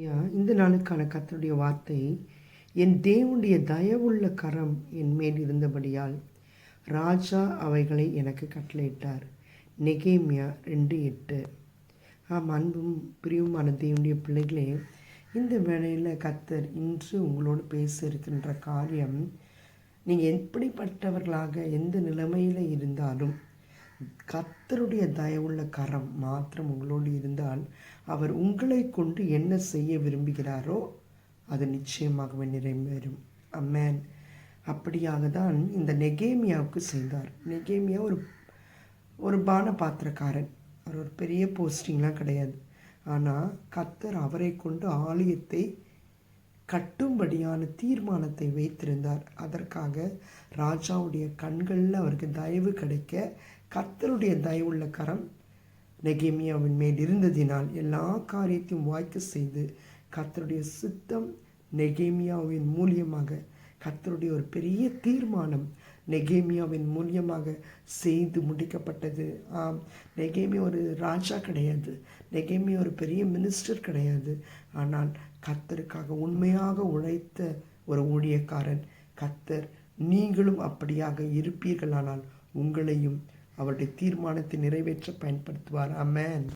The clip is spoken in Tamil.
ஐயா, இந்த நாளுக்கான கத்தருடைய வார்த்தை என் தேவனுடைய தயவுள்ள கரம் என் மேல் இருந்தபடியால் ராஜா அவைகளை எனக்கு கட்டளையிட்டார். நெகேமியா ரெண்டு எட்டு. ஆம் அன்பும் பிரியுமான தேவனுடைய பிள்ளைகளே இந்த வேளையில் கத்தர் இன்று உங்களோடு பேச இருக்கின்ற காரியம் நீங்கள் எப்படிப்பட்டவர்களாக எந்த நிலைமையில் இருந்தாலும் கத்தருடைய தயவுள்ள கரம் மாத்திரம் உங்களோடு இருந்தால் அவர் உங்களை கொண்டு என்ன செய்ய விரும்புகிறாரோ அது நிச்சயமாகவே நிறைவேறும். அம்மேன் அப்படியாக தான் இந்த நெகேமியாவுக்கு செய்தார். நெகேமியா ஒரு ஒரு பான பாத்திரக்காரன் அவர் ஒரு பெரிய போஸ்டிங்லாம் கிடையாது. ஆனால் கத்தர் அவரை கொண்டு ஆலயத்தை கட்டும்படியான தீர்மானத்தை வைத்திருந்தார். அதற்காக ராஜாவுடைய கண்களில் அவருக்கு தயவு கிடைக்க கர்த்தருடைய தயவுள்ள கரம் நெகேமியாவின் மேல் இருந்ததினால் எல்லா காரியத்தையும் வாய்க்க செய்து கர்த்தருடைய சித்தம் நெகேமியாவின் மூலியமாக கர்த்தருடைய ஒரு பெரிய தீர்மானம் நெகேமியாவின் மூலியமாக செய்து முடிக்கப்பட்டது. ஆம் நெகேமியா ஒரு ராஜா கிடையாது. நெகேமியா ஒரு பெரிய மினிஸ்டர் கிடையாது. ஆனால் கர்த்தருக்காக உண்மையாக உழைத்த ஒரு ஊழியக்காரன் கர்த்தர் நீங்களும் அப்படியாக இருப்பீர்களானால் உங்களையும் அவருடைய தீர்மானத்தை நிறைவேற்ற பயன்படுத்துவார். அமேன்